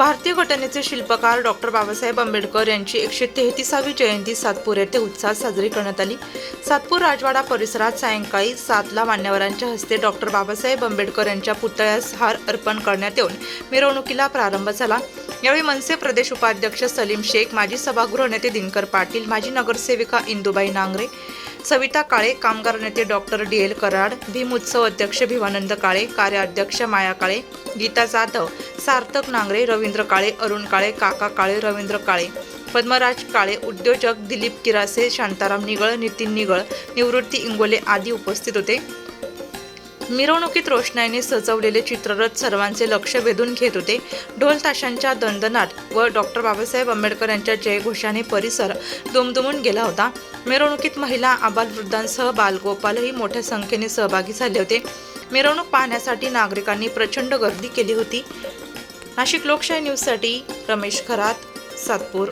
भारतीय घटनेचे शिल्पकार डॉक्टर बाबासाहेब आंबेडकर यांची एकशे तेहतीसावी जयंती सातपूर येथे उत्साहात साजरी करण्यात आली. सातपूर राजवाडा परिसरात सायंकाळी सातला मान्यवरांच्या हस्ते डॉक्टर बाबासाहेब आंबेडकर यांच्या पुतळ्यास हार अर्पण करण्यात येऊन मिरवणुकीला प्रारंभ झाला. यावेळी मनसे प्रदेश उपाध्यक्ष सलीम शेख माजी सभागृह नेते दिनकर पाटील माजी नगरसेविका इंदुबाई नांगरे सविता काळे कामगार नेते doctor D. L Karad Bhim उत्सव अध्यक्ष भिवानंद काळे कार्याध्यक्ष माया काळे गीता जाधव सार्थक नांगरे रवींद्र काळे अरुण काळे काका काळे रवींद्र काळे पद्मराज काळे उद्योजक दिलीप किरासे शांताराम निगळ नितीन निगळ निवृत्ती इंगोले आदी उपस्थित होते. मिरवणुकीत रोषणाईने सजवलेले चित्ररथ सर्वांचे लक्ष वेधून घेत होते. ढोल ताशांच्या दणदणाट व डॉक्टर बाबासाहेब आंबेडकर यांच्या जयघोषाने परिसर दुमदुमून गेला होता. मिरवणुकीत महिला आबालवृद्धांसह बालगोपालही मोठ्या संख्येने सहभागी झाले होते. मिरवणूक पाहण्यासाठी नागरिकांनी प्रचंड गर्दी केली होती. नाशिक लोकशाही न्यूजसाठी रमेश खरात सातपूर.